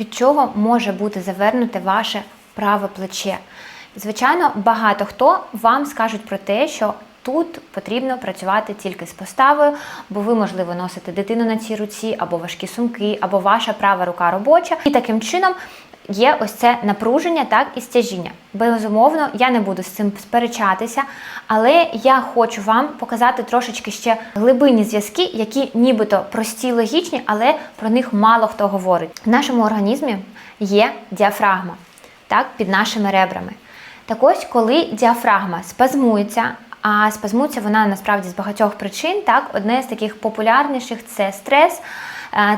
від чого може бути завернуте ваше праве плече. Звичайно, багато хто вам скажуть про те, що тут потрібно працювати тільки з поставою, бо ви, можливо, носите дитину на цій руці, або важкі сумки, або ваша права рука робоча. І таким чином є ось це напруження, так і стяжіння. Безумовно, я не буду з цим сперечатися, але я хочу вам показати трошечки ще глибинні зв'язки, які нібито прості, логічні, але про них мало хто говорить. В нашому організмі є діафрагма, так, під нашими ребрами. Так ось, коли діафрагма спазмується, а спазмується вона насправді з багатьох причин. Так, одне з таких популярніших це стрес,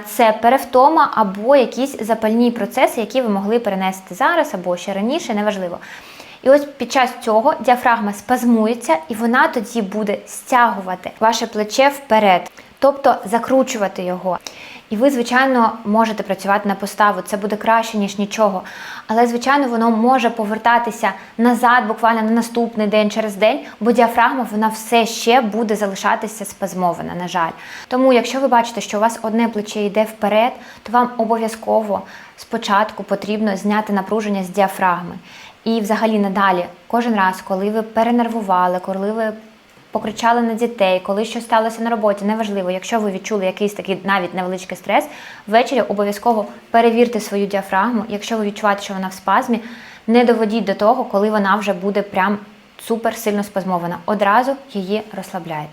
це перевтома або якісь запальні процеси, які ви могли перенести зараз або ще раніше, неважливо. І ось під час цього діафрагма спазмується, і вона тоді буде стягувати ваше плече вперед, тобто закручувати його. І ви, звичайно, можете працювати на поставу, це буде краще, ніж нічого. Але, звичайно, воно може повертатися назад буквально на наступний день через день, бо діафрагма вона все ще буде залишатися спазмована, на жаль. Тому, якщо ви бачите, що у вас одне плече йде вперед, то вам обов'язково спочатку потрібно зняти напруження з діафрагми. І взагалі надалі, кожен раз, коли ви перенервували, коли ви покричали на дітей, коли щось сталося на роботі, неважливо, якщо ви відчули якийсь такий навіть невеличкий стрес, ввечері обов'язково перевірте свою діафрагму. Якщо ви відчуваєте, що вона в спазмі, не доводіть до того, коли вона вже буде прям супер сильно спазмована. Одразу її розслабляйте.